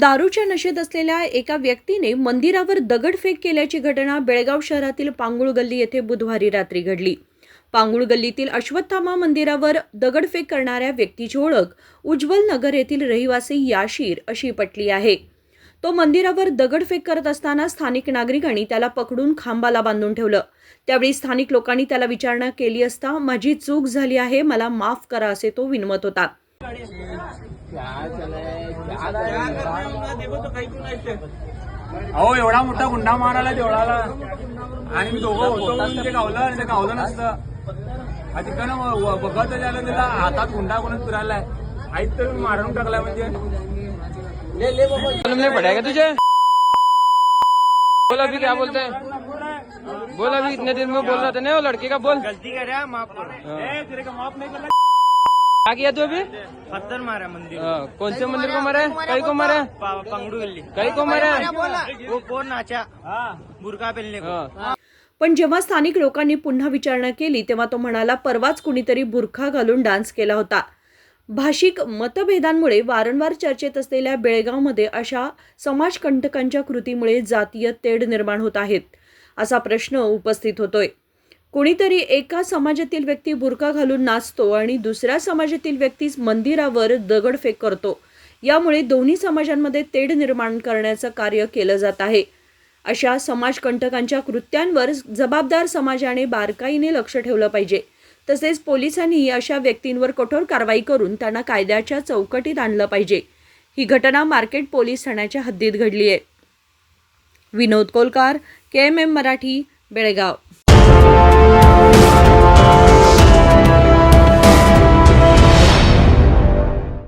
दारूच्या नशेत असलेल्या एका व्यक्तीने मंदिरावर दगडफेक केल्याची घटना बेळगाव शहरातील पांगुळ गल्ली येथे बुधवारी रात्री घडली. पांगुळ गल्लीतील अश्वत्थामा मंदिरावर दगडफेक करणाऱ्या व्यक्तीची ओळख उज्ज्वल नगर येथील रहिवासी याशीर अशी पटली आहे. तो मंदिरावर दगडफेक करत असताना स्थानिक नागरिकांनी त्याला पकडून खांबाला बांधून ठेवलं. त्यावेळी स्थानिक लोकांनी त्याला विचारणा केली असता माझी चूक झाली आहे मला माफ करा असे तो विनमत होता. अहो एवढा मोठा गुंडा मारायला देवळाला. आणि मी दोघं होतो म्हणून ते गावलं आणि ते गावलं नसतं. तिकडनं बघत झालं त्याला हातात गुंडा कोणच फिरायलाय आईत तर मारून टाकलाय म्हणजे. नहीं पड़ेगा तुझे? बोल अभी क्या बोलते हैं बोल अभी इतने दिन में बोल रहा था नहीं वो लड़के का? बोल. गलती करे माफ करो. ए, तेरे का माफ नहीं क्या किया तू अभी? पत्थर मारा मंदिर. हाँ, कौन से मंदिर को मारा है कई को मारा है पंगड़ू गली कई को मारा है वो कौन नाचा? हा. बुरका पहनने को. हाँ. पण जेव्हा स्थानिक लोकांनी पुन्हा विचारणा केली तेव्हा तो म्हणाला परवाच कुणीतरी बुरखा घालून डान्स केला होता. भाषिक मतभेदांमुळे वारंवार चर्चेत असलेल्या बेळगावमध्ये अशा समाजकंटकांच्या कृतीमुळे जातीय तेढ निर्माण होत आहेत असा प्रश्न उपस्थित होतोय. कुणीतरी एका समाजातील व्यक्ती बुरका घालून नाचतो आणि दुसऱ्या समाजातील व्यक्तीस मंदिरावर दगडफेक करतो. यामुळे दोन्ही समाजांमध्ये तेढ निर्माण करण्याचं कार्य केलं जात आहे. अशा समाजकंटकांच्या कृत्यांवर जबाबदार समाजाने बारकाईने लक्ष ठेवलं पाहिजे. तसेच पोलिसांनी अशा व्यक्तींवर कठोर कारवाई करून त्यांना कायद्याच्या चौकटीत आणलं पाहिजे. ही घटना मार्केट पोलीस ठाण्याच्या हद्दीत घडली आहे Vinod Kolkar K M M Marathi Belgaum.